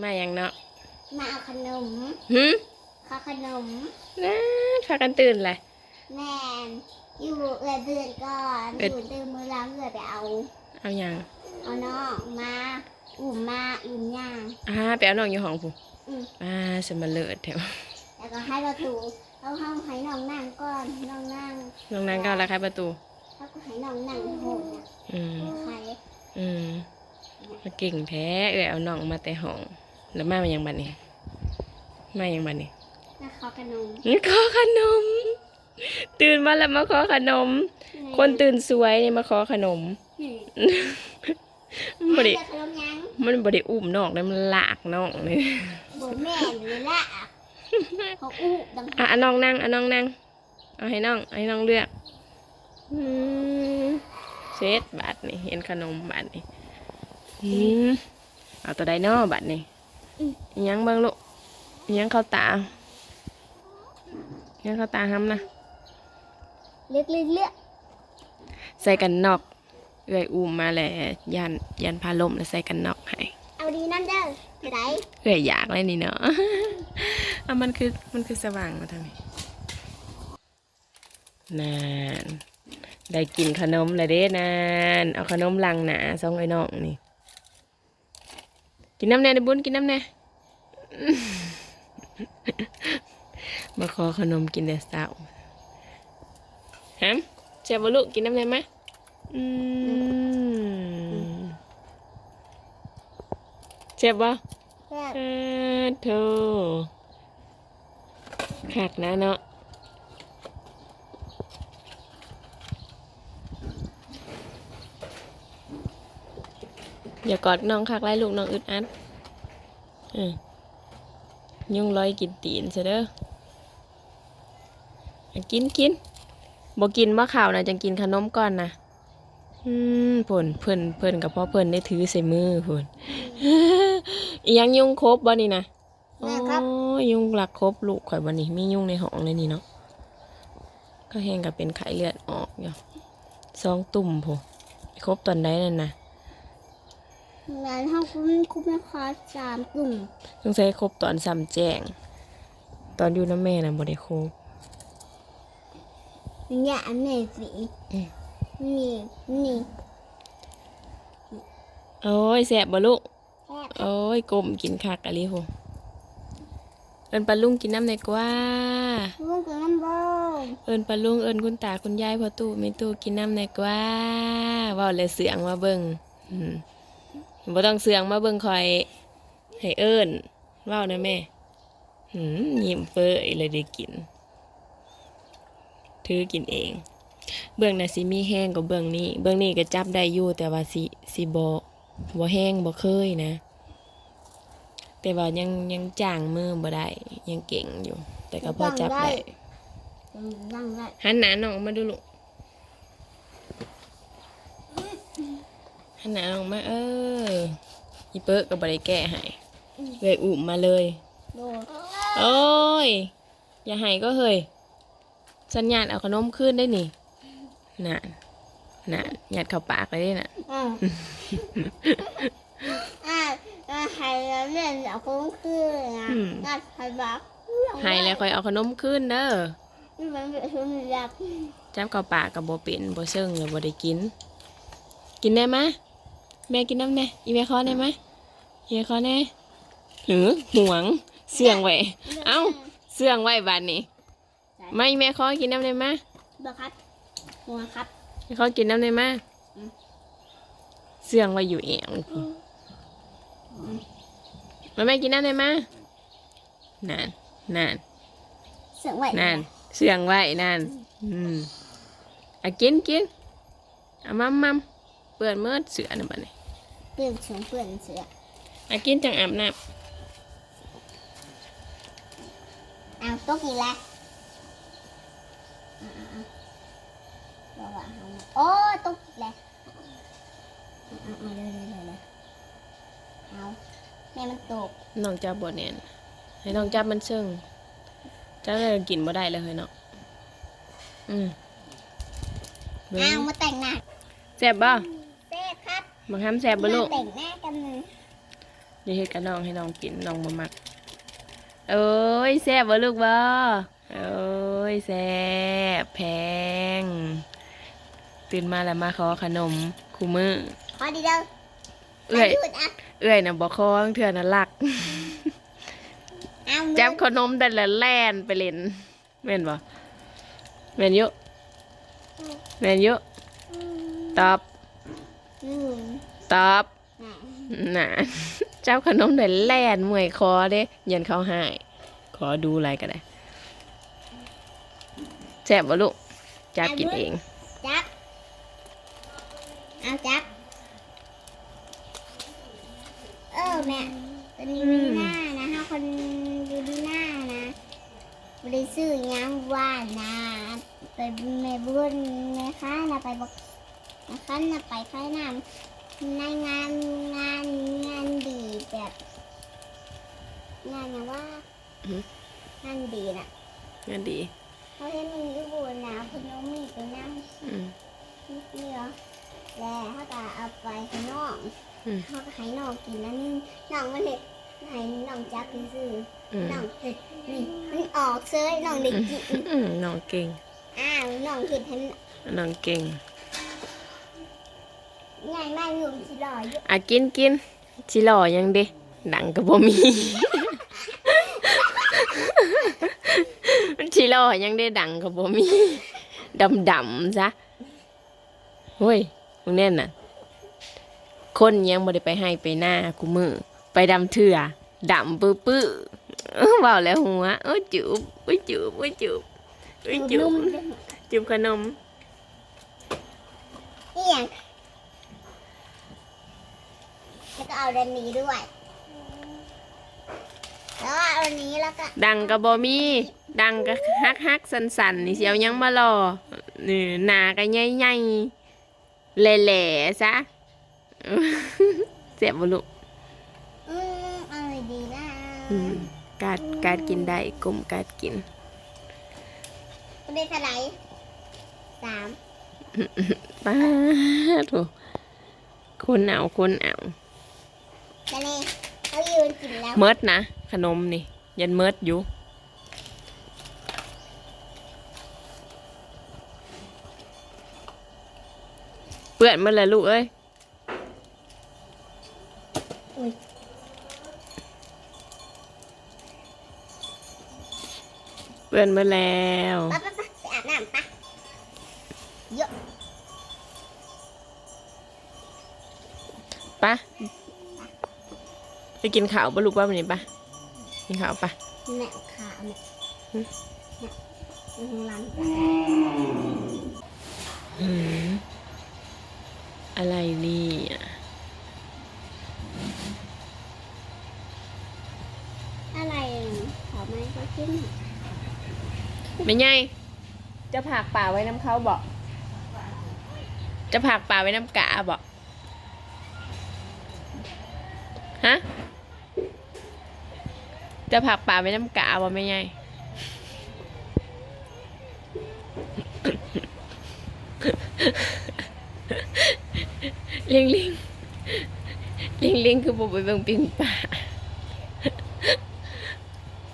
มาอย่างเนาะมาเอาขนมหึข้าขนมนะพากันตื่นเลยแม่นอยู่เอือเดือนก่อนเอ็ดอยู่ตื่นมือล้างเอือไปเอา เอาอย่างเอาน้องมาอุ่มมาอุ่มย่างอ่าไปเอาน้องอยู่ห้องผู้อืมอ่าสมาเลิศแถวแล้วก็ให้ประตูเอาห้องให้น้องนั่งก่อนน้องนั่งน้องนางก้าวราคาประตูแล้วก็ให้น้องนั่งโหดนะอืมใครอืม มาเก่งแท้เอ้ยเอาน้องมาแต่ห้อง แล้วมามาอย่างบัดนี้มาอย่างบัดนี้นะขอขนมนี่ขอขนม ตื่นมาแล้วมาขอขนม คนตื่นสวยนี่มาขอขนมอืมมันบ่ได้ให้ขนมยังมันบ่ได้อุ้มน้องเลยมันลากน้องเลยบ่แม่นเลยละเขาอู้ดังอะเอาน้องนั่งเอาน้องนั่งเอาให้น้องเอาให้น้องเลือกอืมเซตบาทนี่เห็นขนมบาทนี่ อืมเอาตัวใดเนอบาทนี่อิหยังเบิ่งลูกอิหยังเข้าตาอิหยังเข้าตาห้ำนะเลือกเลือกเลือกใส่กันนอกเอื้อยอุ้มมาแหละยันยันพาลมแล้วใส่กันนอกให้เอาดีนั่นเด้อไปไหนเอื้อยอยากเลยนี่เนาะเอามันคือมันคือสว่างมาทางนี้นานได้กินขนมเลยเด้นานเอาขนมลังหนาซองไอ้น้องนี่ กินน้ำแน่ในบุญกินน้ำแน่มาขอขนมกินแต่เช้าฮะเจ็บบ่ลูกกินน้ำแน่ไหมอืมเจ็บบ่แซ่บเออโธ่ขักนะเนาะ อย่ากอดน้องคักไล่ลูกน้องอึดอัดเออยุ่งร้อยกินตีนซะเด้ออะกินกินบ่กินมะข่าวนะจังกินขนมก่อนนะอืมเพิ่นเพิ่นเพิ่นกับพ่อเพิ่นได้ถือใส่มือเพิ่นอีหยังยุงครบบ่นี่นะแม่ครับโอ้ยยุงหลักครบลูกข่อยบ่นี่มียุงในห้องเลยนี่เนาะก็แห้งกับเป็นไข้เลือดออกอยู่สองตุ่มโพครบตอนใดนั่นนะ งานห้องคุ้มคุ้มนะคะสามกลุ่มต้องใช้ครบตอนซ้ำแจ้งตอนอยู่น้ำแม่น่ะบ่ได้ครบเนี่ยอันไหนสีอืมนี่นี่โอ้ยแสบบ่ลูก แซ่บโอ้ยกลมกินคักอะลิโหเอินปลาลุงกินน้ำในอยกว่า ลูกกับน้ำบอมเอินปลาลุงเอินคุณตาคุณยายพ่อตู้แม่ตู้กินน้ำในอยกว่าเว้าเลยเสียงมาเบิ่งอืม บ่ต้องเสียงมาเบิ่งคอยให้เอิ้นเว้านะแม่หืมยิ้มเฟ้ยเลยได้กิน ถือกินเอง เบื้องน่ะสิมีแห้งกว่าเบื้องนี้ เบื้องนี้ก็จับได้อยู่แต่ว่าสิสิบ่บ่แห้งบ่เคยนะ แต่ว่ายังยังจ้างมือบ่ได้ ยังเก่งอยู่ แต่ก็พอจับได้ นั่งได้ หันหน้าน้องมาดูลูก หันหน้าน้องมาเอออีเปิ้ลก็บ่ได้แก้ให้เลยอุ้มมาเลย โดนโอ้ย อย่าให้ก็เฮ้ยสัญญาณเอาขนมขึ้นได้นี่น่ะน่ะหยัดเข้าปากเลยเด้น่ะอ่าอ่าอ่าใครเล่นเอาคุ้มคือนะงานใครบักให้แล้วค่อยเอาขนมขึ้นเด้อนี่มันเป็นชุดยักษ์ จับเข้าปากกับบ่เป็นบ่เชิงเลยบ่ได้กิน กินได้ไหม แม่กินน้ำแน่อีแม่ขอได้ไหมอีแม่ขอแน่หือห่วงเสื่องไว้ เอ้าเสื่องไว้บาดนี้ไม่แม่ขอกินน้ำได้ไหมบักครับหัวครับแม่ขอกินน้ำได้ไหมอืมเสื่องไว้อยู่เองแม่แม่กินน้ำได้ไหมนานนานเสียงไหวนั่นเสียงไว้นั่นอืมอะกินกินเอามัมมัมเปื่อนเมื่อเสือนะบัดนี้ เปลี่ยนเสียงเปลี่ยนเสียงอะกินจังอาบน้เอาโต๊ะกี่แล้วบอกว่าเอามาโอ้โต๊ะกี่แล้วเอาเอาเลยเลยเลยเลยเอาแม่มันตกำน้องจับบ่แน่นให้น้องจับมันเชิงจับเลยกินบ่ได้เลยเฮ้ยเนาะอืมเบิ่เอางมาแต่งหน้าแซ่บบ่เต้ครั บบังคับแซ่บบ่ลูกมาแต่งหน้ากันเลยอย่าเฮ็ดกับน้องให้น้องกินน้องบ่มักเอ้ยแซ่บบ่ลูกบ่เอ้ยแซ่บแพง ตื่นมาแล้วมาขอขนมคู่มือขอดีเด้อเอื้อยาหยุดอะเอื้อยน่ะบ่คองเถื่อน่ะลักเอามือจับขนมแต่ละแล่นไปเล่นแม่นบ่แม่นอยุแม่นอยุตอบอืม ตอบน่ะน่ะเจ้าขนมแต่แล่นมวยคอเด้ยันเขาหาย ขอดูอะไรก็ได้แซ่บบ่ลูก จับกินเอง จับ เอาจับ เออแม่ตัวนี้มีหน้านะฮะคนดูดีหน้านะบริซื้อหยังว่านะไปแม่บุญแม่ค้านะไปบอก นะคะนะไปค่ายน้ำในงานงานงานดีแบบงานอย่างว่าอืองานดีน่ะงั้นดีเขาเห็นมันอยู่บนนะพนมมีไปนั่งอืมนี่เหรอแล้วเขาก็เอาไปให้น้องอืม เขาก็ให้น้องกินแล้วนี่น้องมันเห็ดให้น้องจับซื้ออืมน้องเห็ดนี่มันออกเซยน้องเด็กกินอืมน้องเก่งอ้าวน้องเห็ดให้น้องเก่ง ง่ายมากอยู่สิรออยู่อะกินกินชิหล่อยังเด้ดังก็บ่มีชิหล่อยังได้ดังก็บ่มีดำดำๆซะเฮ้ยมึงแน่นน่ะ คนยังบ่ได้ไปให้ไปหน้ากูมือไปดำเถื่อดำปื้อปื้อๆเอ้อเว้าแล้วหัวโอ้ยจูบโอ้ยจูบโอ้ยจูบโอ้ยจูนุ่บมๆด้วยจูบขนมนี่อย่าง แล้วก็เอาดันนี้ด้วย แล้วก็เอาอันนี้แล้วก็ดังก็บ่มีดังก็ฮักฮักสันสันๆนี่เสียวยังมารอนี่หนาก็ใหญ่ใหญ่ๆแหล่ๆซะ เสียบบ่ลูกอืมเอะไรดีนะอืมการการกินได้กลมการกินประเด็นเท่าไหร่สาม ป้าถูคนเอาคนเอา แต่นี่เขายืนกินแล้วเมิดนะ ขนมนี่ ยันเมิดอยู่ เปื่อนหมาเลยลูกเอ้ยอุ้ยเปื่อนหมาแล้ว ไปไปไป ไปกินข้าวปะลูกว่าวันนี้ปะกินข้าวปะแม่ขาแม่เนี่ยอืมร้านอืมอะไรนี่อะอะไรขอไม้ก็ขึ้นไม่ไงจะผักป่าไว้น้ำเขาบอก จะผักป่าไว้น้ำกาบอก จะผักป่าไว้น้ำกาบอกไม่ไงลิงลิงลิงลิงคือบุไปเบิ่งปิงป่า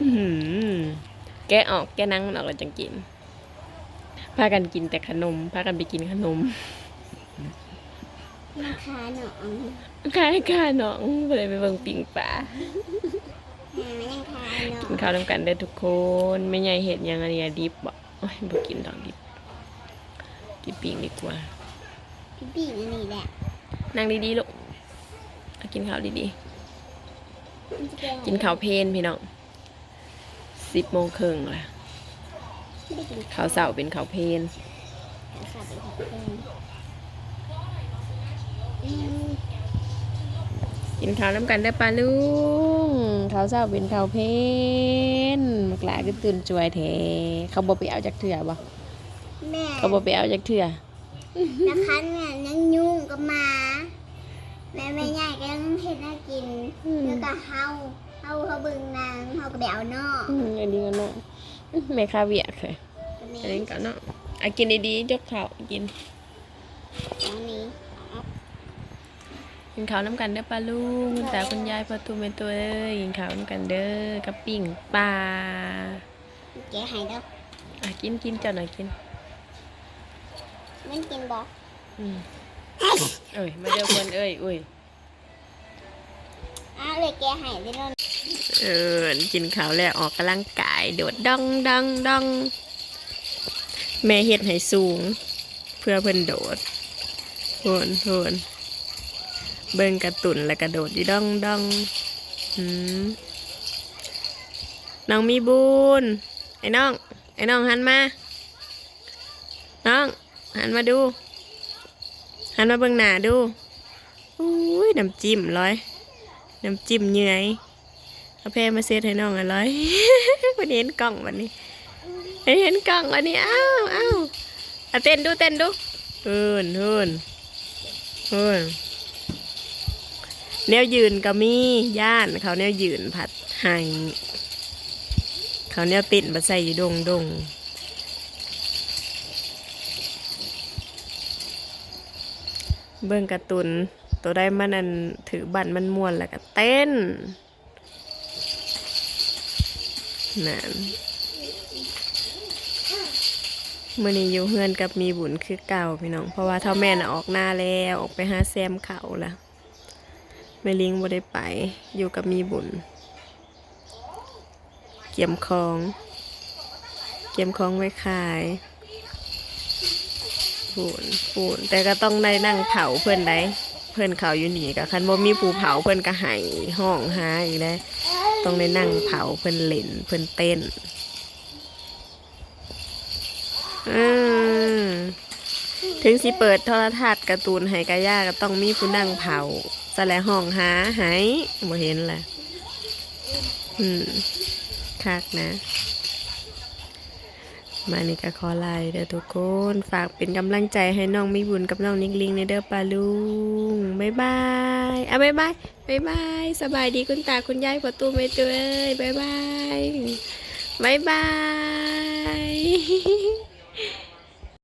อื้อหือแกะออกแกะนั่งออกแล้วจังกิน พากันกินแต่ขนม พากันไปกินขนมมาคาหนองคายคาน้องไปเลยไปเบิ่งปิงป่า กิงนข้าวน้ำกันได้อทุกคนไม่ใหญ่เห็ดหยังอันนี้อะดิบบ่โอ้ยบ่กินดอกดิบกินปิงดีกว่าพี่ปีนี่นี่แหละนั่งดีๆลูกเอากินข้าวดีมันจะเป็ๆกินข้าวเพลนพี่น้องสิบโมงครึ่งละไม่ได้กินข้าวเสาเป็นข้าวเพลนข้าวเป็นข้าวเป็นอืม กินข้าวน้ำกันได้อปลาลุงข้าวเสาเป็นข้าวเพลนมักหลาก็ตื่นจวยแท้เขาบ่ไปเอาจากเถื่อบ่แม่เขาบ่ไปเอาจากเถื่อนะคะเนี่ยยังยุ่งกับหมาแม่แม่ใหญ่ก็ยังเห็นน่ากินอืมแล้วก็เฮาเฮาเขาบึงนางเฮาก็ไปเอานอกอืมอันนี้ก็เนาะแม่ค้าเวียกเลยตัวนี้อันนี้ก็เนาะอะกินดีๆยกข้าวกิน ตรงนี้ กินข้าวน้ำกันเด้อปลาลุงคุณตาคุณยายพ่อตูแม่ตัวเอ้ยกินข้าวน้ำกันเด้อกับปิ้งปลาแกะให้เด้ออะกินกินเจ้าหน่อยกินมันกินบ่อืมเอ้ยมาเด้อคนเอ้ยอุ้ยอ้าวเลยแกะให้ได้นนเออกินข้าวแล้วออกกำลังกายโดดดองดองดองแม่เฮ็ดให้สูง เพื่อเพิ่นโดดโหนโหน เบิ่งกระตุนแล้วก็โดดดีดองดองอืมน้องมีบุญไอ้น้อง ไอ้น้องหันมา น้อง หันมาดู หันมาเบิ่งหน้าดูอุ้ยน้ำจิ้มร้อยน้ำจิ้มเหนื่อยเอาแพรมาเซตให้น้องอร่อยวันนี้เห็นกล่องวันนี้เห็นกล่องวันนี้อ้าวอ้าวเอาเต้นดูเต้นดูเฮินเฮินเฮิน แนวยืนก็มีย่านเขาแนวยืนผัดให้เขาแนวติ่นมาใส่อยู่ดงดงเบิ่งการ์ตูนตัวได้มันอันถือบัตรมันม่วนแล้วก็เต้นนั่นมื่อนี้อยู่เฮือนกับมีบุญคือเก่าพี่น้อง เพราะว่าเท่าแม่น่ะออกหน้าแล้ว ออกไปหาแซมเขาแล้ว ไม่ลิงบ่ได้ไป อยู่กับมีบุญ เกี่ยมของ เกี่ยมของไว้ขายปูนปูนแต่ก็ต้องได้นั่งเผาเพื่อนได้เพื่อนเขาอยู่หนีกับคันบ่มีผู้เผาเพื่อนก็ใหายห้องหาอีกแล้วต้องได้นั่งเผาเพิ่อนเล่นเพิ่อนเต้นถึงสิเปิดโทรทัศน์การ์ตูนให้กะย่าก็ต้องมีผู้นั่งเผา สแลห้องหาหายบ่เห็นแหละอืมคักนะมานี่ก็ขอไลาเด้อทุกคน ฝากเป็นกำลังใจให้น้องมีบุญกับน้องนิกลิงในเด้อปาลุงบ๊ายบายอะบ๊ายบายบายบายสบายดีคุณตาคุณยายพอตูไม่ตัวเอ้ยบายบายบายบาย